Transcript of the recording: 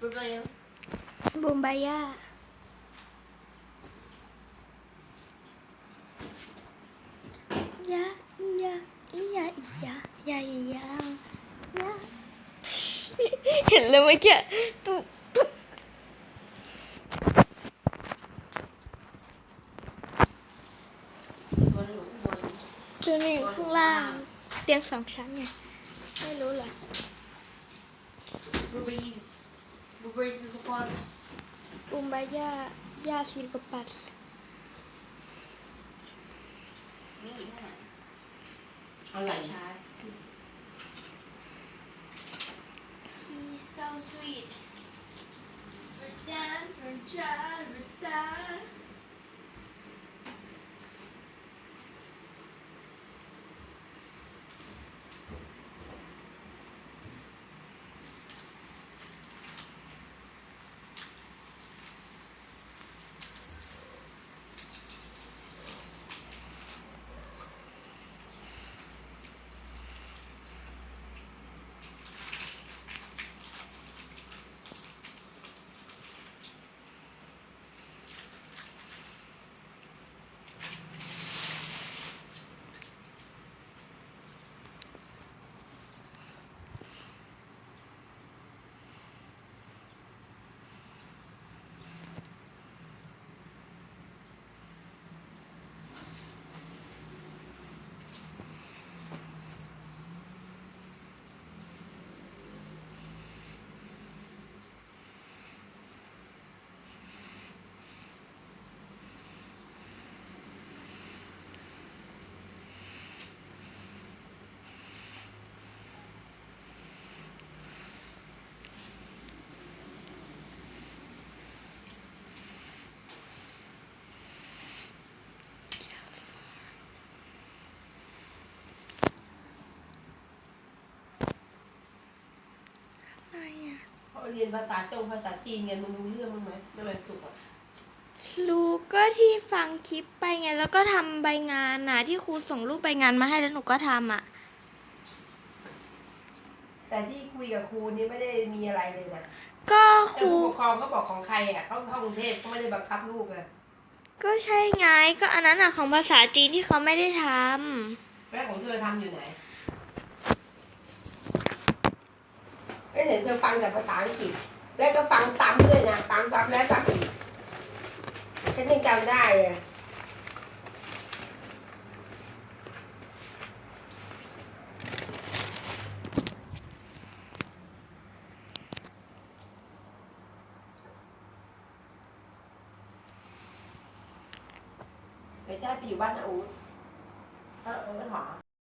Brazil บูมบายายาอียาอียาอียายาอียายาเห็นเลยเมื่อกี้ตุ๊บตุ๊บตัวหนูข้างบนตัวนี้อยู่ข้างล่าง เตียงสองชั้นไง ไม่รู้เหรอ blueberries blueberries ทุกคนบูมบายายาซิลปปัสนี่อยู่ข้างหลังเอาใส่ชาร์จ He's so sweet For dance, for child, for star รียนภาษาจงภาษาจีนไงมึงรู้เรื่องมั้างไหมไม่เป็นจุกอะรู้ก็ที่ฟังคลิปไปไง แล้วก็ทำใบงานน่ะที่ครูส่งรูปใบงานมาให้แล้วหนูก็ทำอะ แต่ที่คุยกับครูนี่ไม่ได้มีอะไรเลยนะก็คแต่รู ผู้ปกครองเขาบอกของใครอะเขาเข้ากรุงเทพเขาไม่ได้บังคับลูกอะก็ใช่ไงก็อันนั้นอะของภาษาจีนที่เขาไม่ได้ทแล้วของเธอทำอยู่ไหนไม่ เห็นเธอฟังแต่ภาษาอังกฤษ แล้วก็ฟังซ้ำด้วยนะ ฟังซ้ำแล้วซ้ำอีกฉันยังจำได้อะไปได้ไปอยู่บ้านอาอูดเออเออถอ